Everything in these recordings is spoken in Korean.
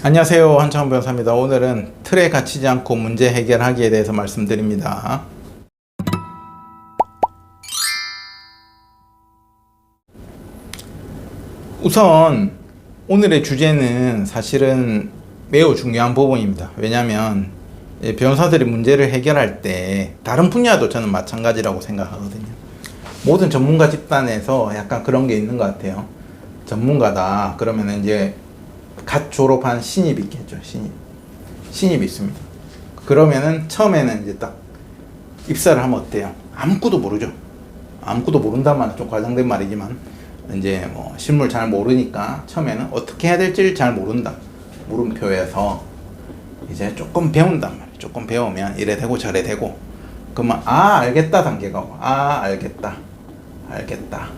안녕하세요 한창원 변호사입니다. 오늘은 틀에 갇히지 않고 문제 해결하기에 대해서 말씀드립니다. 우선 오늘의 주제는 사실은 매우 중요한 부분입니다. 왜냐하면 이 변호사들이 문제를 해결할 때 다른 분야도 저는 마찬가지라고 생각하거든요. 모든 전문가 집단에서 약간 그런 게 있는 것 같아요. 전문가다 그러면 이제 갓 졸업한 신입이 있겠죠. 신입. 신입이 있습니다. 그러면은 처음에는 이제 딱 입사를 하면 어때요? 아무것도 모르죠. 아무것도 모른다는 말은 좀 과장된 말이지만 이제 뭐 실물 잘 모르니까 처음에는 어떻게 해야 될지 잘 모른다. 물음표에서 이제 조금 배운단 말이에요. 조금 배우면 이래 되고 저래 되고 그러면 아 알겠다 단계가 오고 아 알겠다 알겠다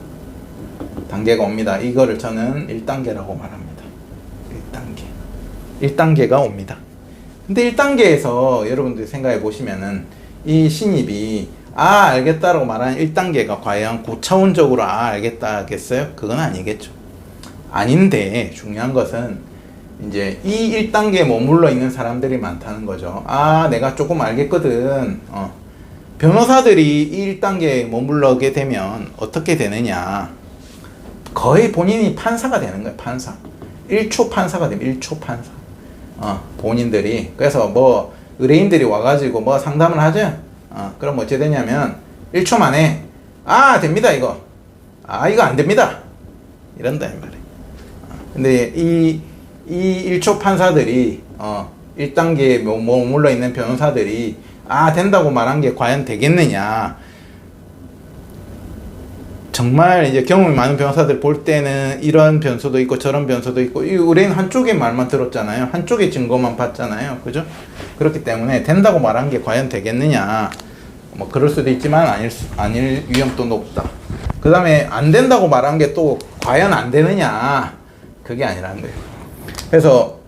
단계가 옵니다. 이거를 저는 1단계라고 말합니다. 1단계. 1단계가 옵니다. 근데 1단계에서 여러분들이 생각해 보시면은 이 신입이 아 알겠다라고 말하는 1단계가 과연 고차원적으로 아 알겠다 하겠어요? 그건 아니겠죠. 아닌데 중요한 것은 이제 이 1단계에 머물러 있는 사람들이 많다는 거죠. 아 내가 조금 알겠거든. 어. 변호사들이 이 1단계에 머물러게 되면 어떻게 되느냐. 거의 본인이 판사가 되는 거예요, 판사. 1초 판사가 되면 1초 판사. 어, 본인들이. 그래서 뭐, 의뢰인들이 와가지고 뭐 상담을 하죠? 어, 그럼 어찌 되냐면, 1초 만에, 아, 됩니다, 이거. 아, 이거 안 됩니다. 이런다, 이 말이에요. 어, 근데 이, 이 1초 판사들이, 어, 1단계에 머물러 있는 변호사들이, 아, 된다고 말한 게 과연 되겠느냐. 정말 이제 경험이 많은 변호사들 볼 때는 이런 변수도 있고 저런 변수도 있고 이 의뢰인 한쪽의 말만 들었잖아요. 한쪽의 증거만 봤잖아요. 그죠? 그렇기 때문에 된다고 말한 게 과연 되겠느냐. 뭐 그럴 수도 있지만 아닐 수, 아닐 위험도 높다. 그 다음에 안 된다고 말한 게 또 과연 안 되느냐. 그게 아니라는 거예요. 그래서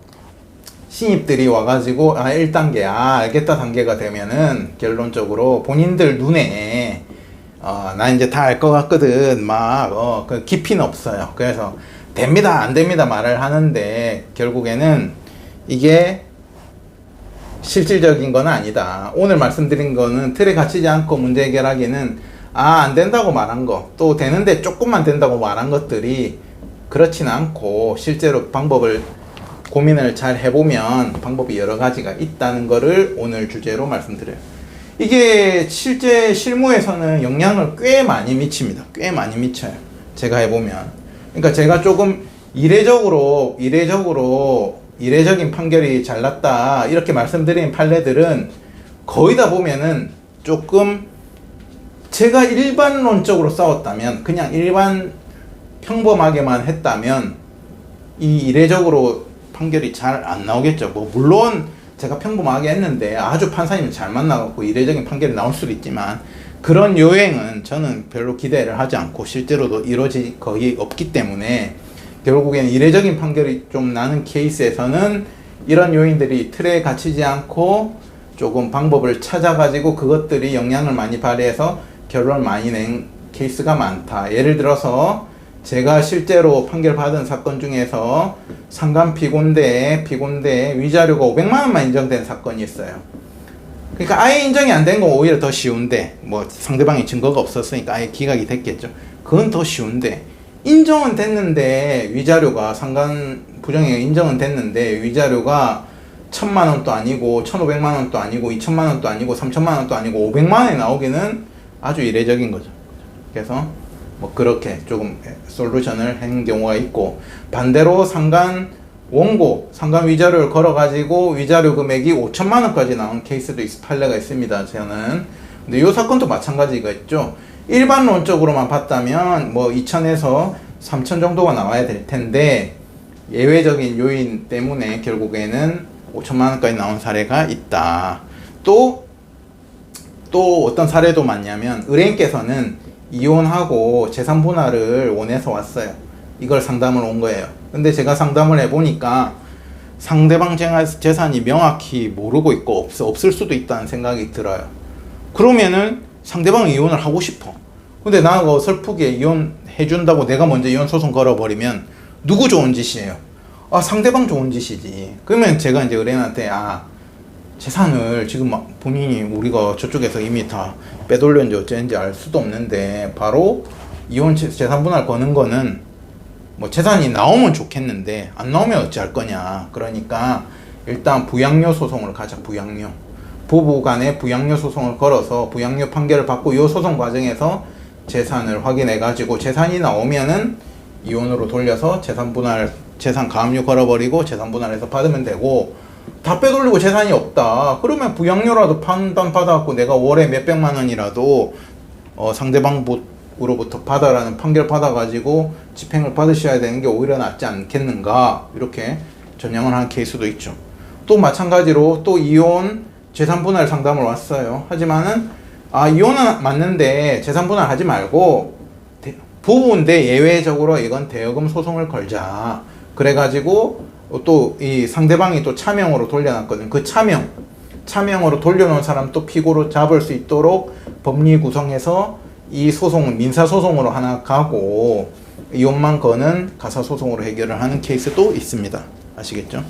신입들이 와가지고 아 1단계 아 알겠다 단계가 되면은 결론적으로 본인들 눈에 어, 나 이제 다 알 것 같거든. 막, 어, 그 깊이는 없어요. 그래서, 됩니다, 안 됩니다 말을 하는데, 결국에는 이게 실질적인 건 아니다. 오늘 말씀드린 거는 틀에 갇히지 않고 문제 해결하기는, 아, 안 된다고 말한 거, 또 되는데 조금만 된다고 말한 것들이 그렇지는 않고, 실제로 방법을 고민을 잘 해보면 방법이 여러 가지가 있다는 거를 오늘 주제로 말씀드려요. 이게 실제 실무에서는 영향을 꽤 많이 미칩니다. 꽤 많이 미쳐요. 제가 해보면. 그러니까 제가 조금 이례적으로, 이례적으로, 이례적인 판결이 잘 났다. 이렇게 말씀드린 판례들은 거의 다 보면은 조금 제가 일반론적으로 싸웠다면, 그냥 일반 평범하게만 했다면, 이 이례적으로 판결이 잘 안 나오겠죠. 뭐, 물론, 제가 평범하게 했는데 아주 판사님이 잘 만나갖고 이례적인 판결이 나올 수도 있지만 그런 요행은 저는 별로 기대를 하지 않고 실제로도 이루어지 거의 없기 때문에 결국에는 이례적인 판결이 좀 나는 케이스에서는 이런 요인들이 틀에 갇히지 않고 조금 방법을 찾아가지고 그것들이 영향을 많이 발휘해서 결론을 많이 낸 케이스가 많다. 예를 들어서 제가 실제로 판결 받은 사건 중에서 상간 피고인데 피고인데 위자료가 500만 원만 인정된 사건이 있어요. 그러니까 아예 인정이 안 된 건 오히려 더 쉬운데 뭐 상대방이 증거가 없었으니까 아예 기각이 됐겠죠. 그건 더 쉬운데 인정은 됐는데 위자료가 상간 부정행위 인정은 됐는데 위자료가 천만 원도 아니고 천오백만 원도 아니고 이천만 원도 아니고 삼천만 원도 아니고 오백만 원이 나오기는 아주 이례적인 거죠. 그래서 뭐 그렇게 조금 솔루션을 한 경우가 있고 반대로 상간 원고 상간 위자료를 걸어 가지고 위자료 금액이 5천만 원까지 나온 케이스도 있, 판례가 있습니다. 저는 근데 이 사건도 마찬가지가 있죠. 일반론적으로만 봤다면 뭐 2천에서 3천 정도가 나와야 될 텐데 예외적인 요인 때문에 결국에는 5천만 원까지 나온 사례가 있다. 또 또 어떤 사례도 많냐면 의뢰인께서는 이혼하고 재산 분할을 원해서 왔어요. 이걸 상담을 온 거예요. 근데 제가 상담을 해보니까 상대방 재산이 명확히 모르고 있고 없, 없을 수도 있다는 생각이 들어요. 그러면은 상대방은 이혼을 하고 싶어. 근데 나하고 슬프게 이혼해준다고 내가 먼저 이혼 소송 걸어버리면 누구 좋은 짓이에요? 아 상대방 좋은 짓이지. 그러면 제가 이제 의뢰인한테 아 재산을 지금 막 본인이 우리가 저쪽에서 이미 다 빼돌렸는지 어쩌는지 알 수도 없는데 바로 이혼 재- 재산 분할 거는 거는 뭐 재산이 나오면 좋겠는데 안 나오면 어찌할 거냐. 그러니까 일단 부양료 소송을 가자. 부양료. 부부 간에 부양료 소송을 걸어서 부양료 판결을 받고 이 소송 과정에서 재산을 확인해 가지고 재산이 나오면은 이혼으로 돌려서 재산 분할 재산 가압류 걸어버리고 재산 분할해서 받으면 되고 다 빼돌리고 재산이 없다. 그러면 부양료라도 판단 받아갖고 내가 월에 몇 백만 원이라도 어, 상대방으로부터 받아라는 판결 받아가지고 집행을 받으셔야 되는 게 오히려 낫지 않겠는가 이렇게 전형을 하는 케이스도 있죠. 또 마찬가지로 또 이혼 재산 분할 상담을 왔어요. 하지만은 아 이혼은 맞는데 재산 분할 하지 말고 대- 부부인데 예외적으로 이건 대여금 소송을 걸자. 그래가지고 또 이 상대방이 또 차명으로 돌려놨거든. 그 차명 차명으로 돌려놓은 사람 또 피고로 잡을 수 있도록 법리 구성해서 이 소송은 민사 소송으로 하나 가고 이혼만 거는 가사 소송으로 해결을 하는 케이스도 있습니다. 아시겠죠?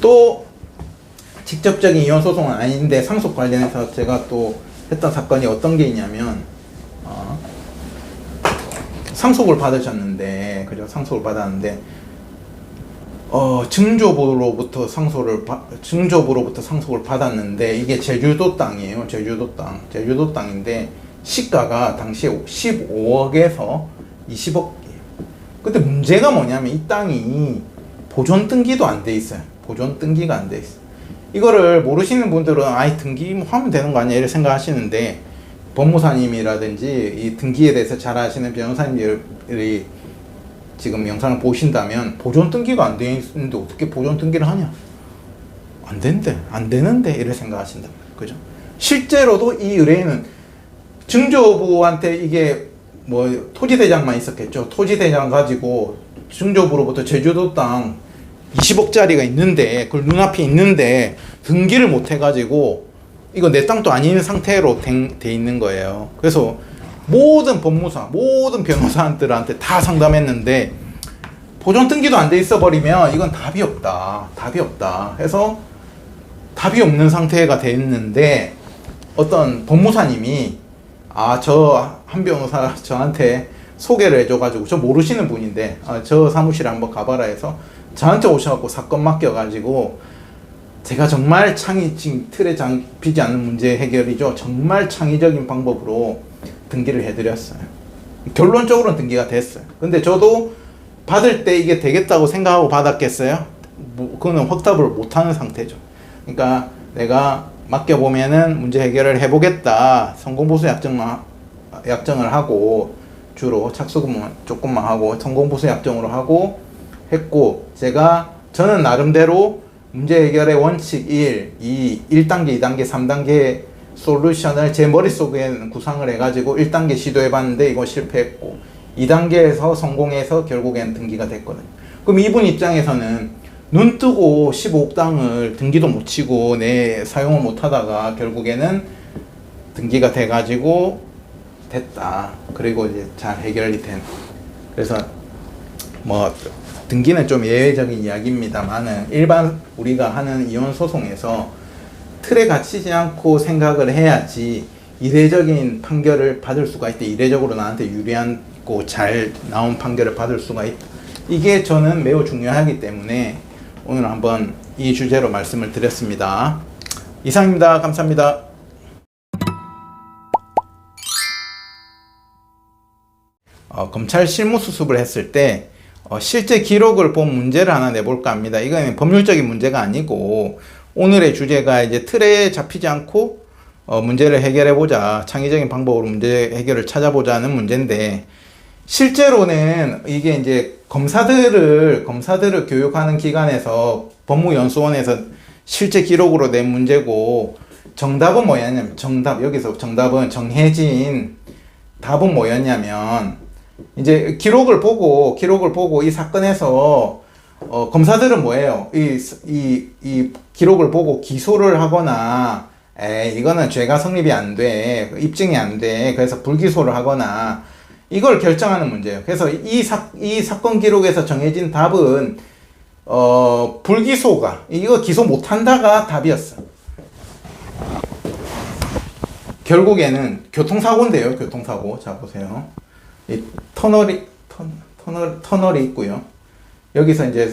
또 직접적인 이혼 소송은 아닌데 상속 관련해서 제가 또 했던 사건이 어떤 게 있냐면 어, 상속을 받으셨는데 그죠? 상속을 받았는데 어, 증조부로부터 상속을 받- 증조부로부터 상속을 받았는데 이게 제주도 땅이에요. 제주도 땅. 제주도 땅인데 시가가 당시에 15억에서 20억이에요. 근데 문제가 뭐냐면 이 땅이 보존 등기도 안 돼 있어요. 보존 등기가 안 돼 있어. 요 이거를 모르시는 분들은 아이 등기 뭐 하면 되는 거 아니야 이렇게 생각하시는데 법무사님이라든지 이 등기에 대해서 잘 아시는 변호사님들이 지금 영상을 보신다면 보존 등기가 안 돼 있는데 어떻게 보존 등기를 하냐? 안 된대, 안 되는데 이렇게 생각하신다. 그죠? 실제로도 이 의뢰인은 증조부한테 이게 뭐 토지대장만 있었겠죠. 토지대장 가지고 증조부로부터 제주도 땅 20억짜리가 있는데 그걸 눈앞에 있는데 등기를 못 해가지고 이거 내 땅도 아닌 상태로 된- 돼 있는 거예요. 그래서 모든 법무사, 모든 변호사들한테 다 상담했는데 보존 등기도 안 돼 있어 버리면 이건 답이 없다. 답이 없다. 해서 답이 없는 상태가 됐는데 어떤 법무사님이 아 저 한 변호사 저한테 소개를 해줘가지고 저 모르시는 분인데 아, 저 사무실에 한번 가봐라 해서 저한테 오셔갖고 사건 맡겨가지고 제가 정말 창의 지금 틀에 잡히지 않는 문제 해결이죠 정말 창의적인 방법으로 등기를 해드렸어요. 결론적으로는 등기가 됐어요. 근데 저도 받을 때 이게 되겠다고 생각하고 받았겠어요? 뭐, 그거는 확답을 못하는 상태죠. 그러니까 내가 맡겨보면은 문제 해결을 해보겠다. 성공보수 약정만, 약정을 하고, 주로 착수금만 조금만 하고, 성공보수 약정으로 하고, 했고, 제가, 저는 나름대로 문제 해결의 원칙 1, 2, 1단계, 2단계, 3단계 솔루션을 제 머릿속에 구상을 해가지고 1단계 시도해봤는데 이거 실패했고, 2단계에서 성공해서 결국엔 등기가 됐거든요. 그럼 이분 입장에서는 눈 뜨고 15억 땅을 등기도 못 치고 내 사용을 못 하다가 결국에는 등기가 돼가지고 됐다. 그리고 이제 잘 해결이 된. 그래서 뭐 등기는 좀 예외적인 이야기입니다만은 일반 우리가 하는 이혼 소송에서 틀에 갇히지 않고 생각을 해야지 이례적인 판결을 받을 수가 있다. 이례적으로 나한테 유리하고 잘 나온 판결을 받을 수가 있다. 이게 저는 매우 중요하기 때문에 오늘 한번 이 주제로 말씀을 드렸습니다. 이상입니다. 감사합니다. 어, 검찰 실무 수습을 했을 때 어, 실제 기록을 본 문제를 하나 내볼까 합니다. 이거는 법률적인 문제가 아니고 오늘의 주제가 이제 틀에 잡히지 않고 어, 문제를 해결해 보자. 창의적인 방법으로 문제 해결을 찾아보자는 문제인데 실제로는 이게 이제 검사들을 검사들을 교육하는 기관에서 법무연수원에서 실제 기록으로 낸 문제고 정답은 뭐였냐면 정답 여기서 정답은 정해진 답은 뭐였냐면 이제 기록을 보고 기록을 보고 이 사건에서 어, 검사들은 뭐예요? 이, 이, 이 기록을 보고 기소를 하거나 에 이거는 죄가 성립이 안 돼. 입증이 안 돼. 그래서 불기소를 하거나 이걸 결정하는 문제예요. 그래서 이, 사, 이 사건 기록에서 정해진 답은 어, 불기소가 이거 기소 못 한다가 답이었어. 결국에는 교통사고인데요. 교통사고. 자 보세요. 이 터널이 터, 터널 터널이 있고요. 여기서 이제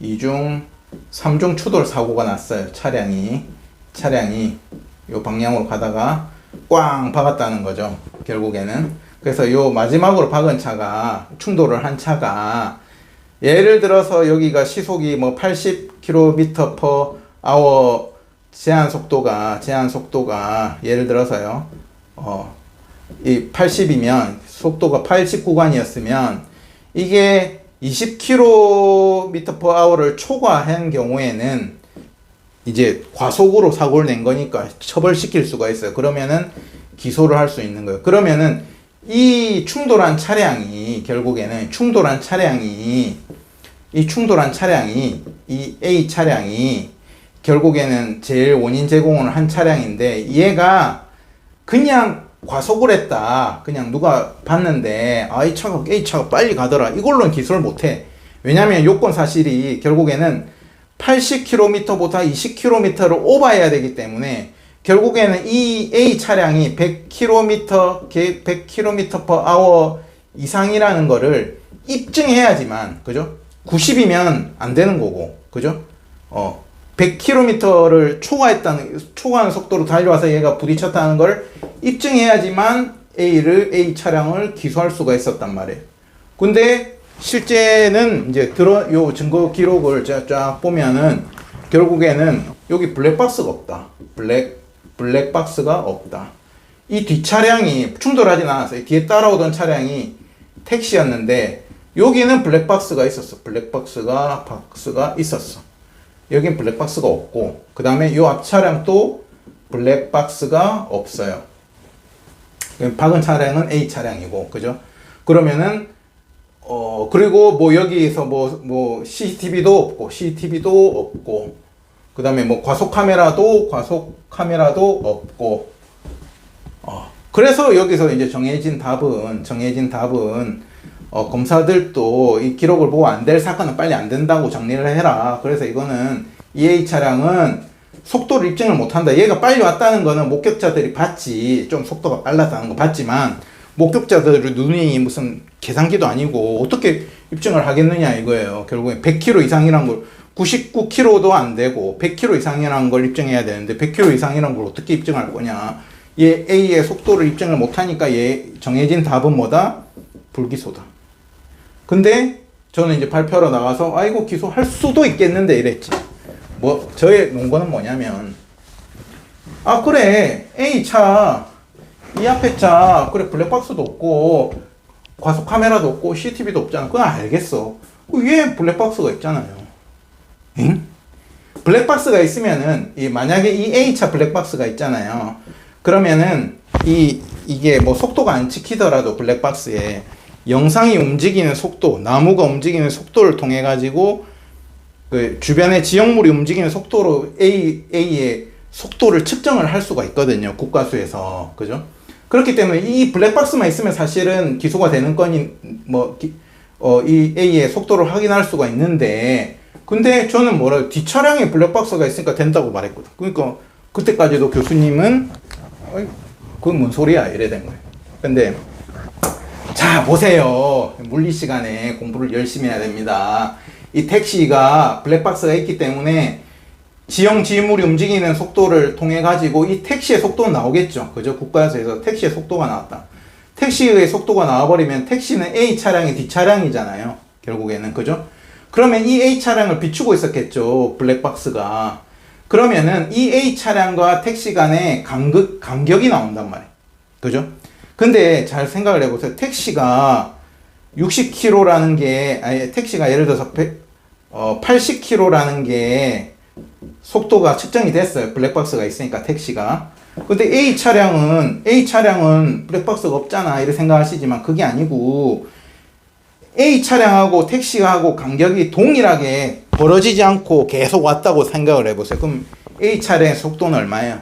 이중 삼중 추돌 사고가 났어요. 차량이 차량이 요 방향으로 가다가 꽝 박았다는 거죠. 결국에는 그래서 요 마지막으로 박은 차가 충돌을 한 차가 예를 들어서 여기가 시속이 뭐 80km per hour 제한 속도가 제한 속도가 예를 들어서요. 어, 이 80이면 속도가 80 구간이었으면 이게 20km per hour를 초과한 경우에는 이제 과속으로 사고를 낸 거니까 처벌시킬 수가 있어요. 그러면은 기소를 할 수 있는 거예요. 그러면은 이 충돌한 차량이 결국에는 충돌한 차량이 이 충돌한 차량이 이 A 차량이 결국에는 제일 원인 제공을 한 차량인데 얘가 그냥 과속을 했다. 그냥 누가 봤는데 아 이 차가 A 차가 빨리 가더라. 이걸로는 기소를 못 해. 왜냐면 요건 사실이 결국에는 80km보다 20km를 오버해야 되기 때문에 결국에는 이 A 차량이 100km, 100km per hour 이상이라는 거를 입증해야지만, 그죠? 90이면 안 되는 거고, 그죠? 어, 100km를 초과했다는, 초과하는 속도로 달려와서 얘가 부딪혔다는 걸 입증해야지만 A를, A 차량을 기소할 수가 있었단 말이에요. 근데 실제는 이제 들어, 요 증거 기록을 쫙, 쫙 보면은 결국에는 여기 블랙박스가 없다. 블랙, 블랙박스가 없다. 이 뒷 차량이 충돌하진 않았어요. 뒤에 따라오던 차량이 택시였는데 여기는 블랙박스가 있었어. 블랙박스가 박스가 있었어. 여긴 블랙박스가 없고 그 다음에 이 앞 차량도 블랙박스가 없어요. 박은 차량은 A 차량이고 그죠? 그러면은 어 그리고 뭐 여기서 뭐 뭐 CCTV도 없고 CCTV도 없고 그 다음에 뭐 과속 카메라도 과속 카메라도 없고 어 그래서 여기서 이제 정해진 답은 정해진 답은 어 검사들도 이 기록을 보고 안 될 사건은 빨리 안 된다고 정리를 해라 그래서 이거는 EA 차량은 속도를 입증을 못한다 얘가 빨리 왔다는 거는 목격자들이 봤지 좀 속도가 빨랐다는 거 봤지만 목격자들의 눈이 무슨 계산기도 아니고 어떻게 입증을 하겠느냐 이거예요. 결국에 100km 이상이란 걸 99km도 안 되고 100km 이상이라는 걸 입증해야 되는데 100km 이상이란 걸 어떻게 입증할 거냐. 얘 A의 속도를 입증을 못하니까 얘 정해진 답은 뭐다? 불기소다. 근데 저는 이제 발표하러 나가서 아이고 기소할 수도 있겠는데 이랬지. 뭐 저의 논거는 뭐냐면 아 그래 A 차 이 앞에 차 그래 블랙박스도 없고 과속 카메라도 없고 CCTV도 없잖아. 그건 알겠어. 위에 블랙박스가 있잖아요. 응? 블랙박스가 있으면은 이 만약에 이 A 차 블랙박스가 있잖아요. 그러면은 이 이게 뭐 속도가 안 찍히더라도 블랙박스에 영상이 움직이는 속도, 나무가 움직이는 속도를 통해 가지고 그 주변의 지형물이 움직이는 속도로 A A의 속도를 측정을 할 수가 있거든요. 국가수에서. 그죠? 그렇기 때문에 이 블랙박스만 있으면 사실은 기소가 되는 건이 뭐, 기, 어, 이 A의 속도를 확인할 수가 있는데, 근데 저는 뭐라, 뒷차량에 블랙박스가 있으니까 된다고 말했거든. 그러니까, 그때까지도 교수님은, 어이, 그건 뭔 소리야? 이래 된 거예요. 근데, 자, 보세요. 물리 시간에 공부를 열심히 해야 됩니다. 이 택시가 블랙박스가 있기 때문에 지형 지물이 움직이는 속도를 통해 가지고 이 택시의 속도는 나오겠죠. 그죠? 국가에서 택시의 속도가 나왔다. 택시의 속도가 나와버리면 택시는 A 차량이 D 차량이잖아요. 결국에는 그죠? 그러면 이 A 차량을 비추고 있었겠죠. 블랙박스가. 그러면은 이 A 차량과 택시 간의 간극, 간격이 나온단 말이에요. 그죠? 근데 잘 생각을 해보세요. 택시가 60km라는 게, 아니, 택시가 예를 들어서 100, 어, 80km라는 게 속도가 측정이 됐어요. 블랙박스가 있으니까 택시가. 근데 A 차량은 A 차량은 블랙박스가 없잖아. 이렇게 생각하시지만 그게 아니고 A 차량하고 택시하고 간격이 동일하게 벌어지지 않고 계속 왔다고 생각을 해 보세요. 그럼 A 차량의 속도는 얼마예요?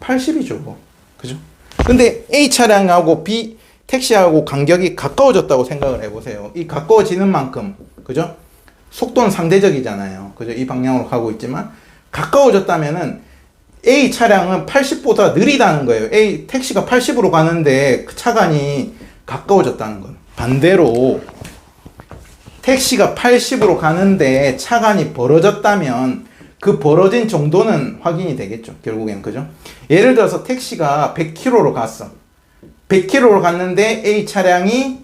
80이죠. 그죠? 근데 A 차량하고 B 택시하고 간격이 가까워졌다고 생각을 해 보세요. 이 가까워지는 만큼, 그죠? 속도는 상대적이잖아요. 그죠? 이 방향으로 가고 있지만 가까워졌다면은 A 차량은 80보다 느리다는 거예요. A 택시가 80으로 가는데 그 차간이 가까워졌다는 건. 반대로 택시가 80으로 가는데 차간이 벌어졌다면 그 벌어진 정도는 확인이 되겠죠. 결국엔 그죠? 예를 들어서 택시가 100km로 갔어. 100km로 갔는데 A 차량이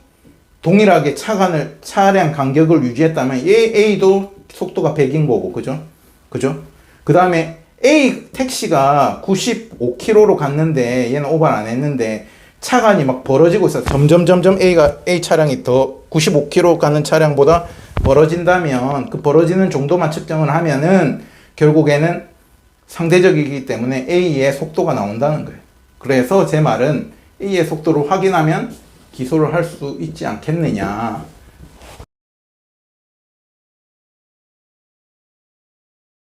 동일하게 차간을 차량 간격을 유지했다면 A, A도 속도가 100인 거고 그죠? 그죠? 그 다음에 A 택시가 95km로 갔는데 얘는 오버 안 했는데 차간이 막 벌어지고 있어. 점점 점점 A가 A 차량이 더 95km 가는 차량보다 벌어진다면 그 벌어지는 정도만 측정을 하면은 결국에는 상대적이기 때문에 A의 속도가 나온다는 거예요. 그래서 제 말은 A의 속도를 확인하면 기소를 할 수 있지 않겠느냐.